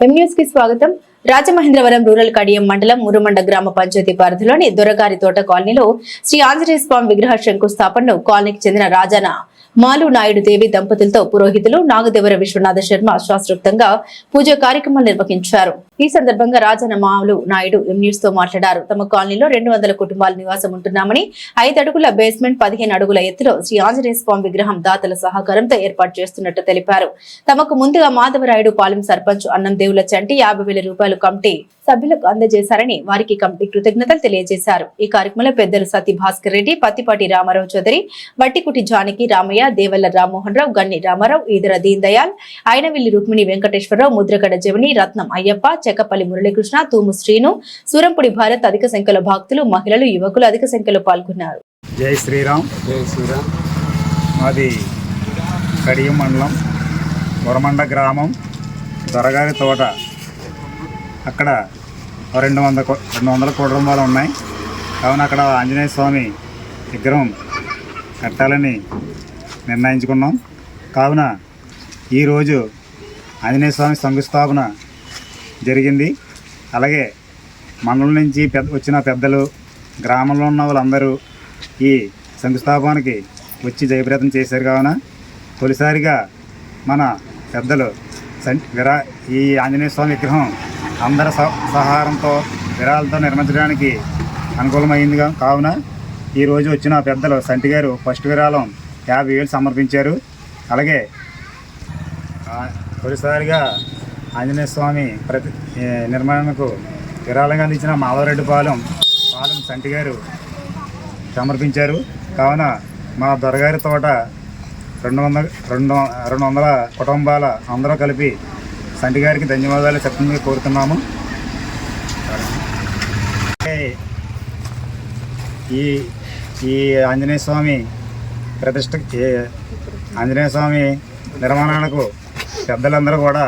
కి స్వాగతం. రాజమహేంద్రవరం రూరల్ కడియం మండలం మురుమండ గ్రామ పంచాయతీ పరిధిలోని దొరగారి తోట కాలనీలో శ్రీ ఆంజనేయ స్వామి విగ్రహ శంకుస్థాపనను కాలనీకి చెందిన రాజాన మాలు నాయుడు దేవి దంపతులతో పురోహితులు నాగదేవర విశ్వనాథ శర్మ శాస్త్రోక్తంగా పూజ కార్యక్రమాలు నిర్వహించారు. ఈ సందర్భంగా రాజన మాలు నాయుడు న్యూస్తో మాట్లాడారు. తమ కాలనీలో రెండు వందల కుటుంబాలు నివాసం ఉంటున్నామని ఐదు అడుగుల బేస్మెంట్ పదిహేను అడుగుల ఎత్తులో శ్రీ ఆంజనేయ స్వామి విగ్రహం దాతల సహకారంతో ఏర్పాటు చేస్తున్నట్టు తెలిపారు. తమకు ముందుగా మాధవరాయుడు పాలెం సర్పంచ్ అన్నం దేవుల చంటి యాభై వేల రూపాయలు కమిటీ సభ్యులకు అందజేశారని వారికి కమిటీ కృతజ్ఞతలు తెలియజేశారు. ఈ కార్యక్రమంలో పెద్దలు సతీ భాస్కర్ రెడ్డి పత్తిపాటి రామారావు చౌదరి వట్టికుటి జానకి రామయ్య దేవల్ల రామ్మోహన్ రావు గన్ని రామారావు ఈదర దీన్ దయాల్ ఆయనవిల్లి రుక్మిణి వెంకటేశ్వరరావు ముద్రగడ జవని రత్నం అయ్యప్ప చెక్కపల్లి మురళీకృష్ణ తూము శ్రీను సూరంపుడి భారత్ అధిక సంఖ్యలో భక్తులు మహిళలు యువకులు అధిక సంఖ్యలో పాల్గొన్నారు. జై శ్రీరామ్. జై శ్రీరామ్. మాది కడియం మండలం వరమండ గ్రామం దొరగారి తోట. అక్కడ రెండు వంద రెండు వందల కుటుంబాలు ఉన్నాయి. కావున అక్కడ ఆంజనేయ స్వామి విగ్రహం కట్టాలని నిర్ణయించుకున్నాం. కావున ఈరోజు ఆంజనేయ స్వామి శంకుస్థాపన జరిగింది. అలాగే మండలం నుంచి పెద్ద వచ్చిన పెద్దలు గ్రామంలో ఉన్న వాళ్ళందరూ ఈ శంకుస్థాపనకి వచ్చి జయప్రదం చేశారు. కావున తొలిసారిగా మన పెద్దలు విరా ఈ ఆంజనేయ స్వామి విగ్రహం అందరి సహారంతో విరాలతో నిర్మించడానికి అనుకూలమైందిగా కావున ఈరోజు వచ్చిన పెద్దలు సంటి గారు ఫస్ట్ విరాళం యాభై వేలు సమర్పించారు. అలాగే తొలిసారిగా ఆంజనేయ స్వామి ప్రతి నిర్మాణకు విరాళంగా అందించిన మాధవరెడ్డి పాలెం పాలెం సంటి గారు సమర్పించారు. కావున మా దొరగారి తోట రెండు వందల రెండు రెండు వందల కుటుంబాల అందరూ కలిపి సంటి గారికి ధన్యవాదాలు చెప్పని కోరుతున్నాము. ఈ ఈ ఆంజనేయ స్వామి ప్రతిష్ట ఆంజనేయ స్వామి నిర్మాణాలకు పెద్దలందరూ కూడా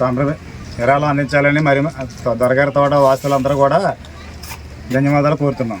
సాంప్రదాయ విరాళం అందించాలని మరి దొరగారి తోట వాసులందరూ కూడా ధన్యవాదాలు కోరుతున్నాం.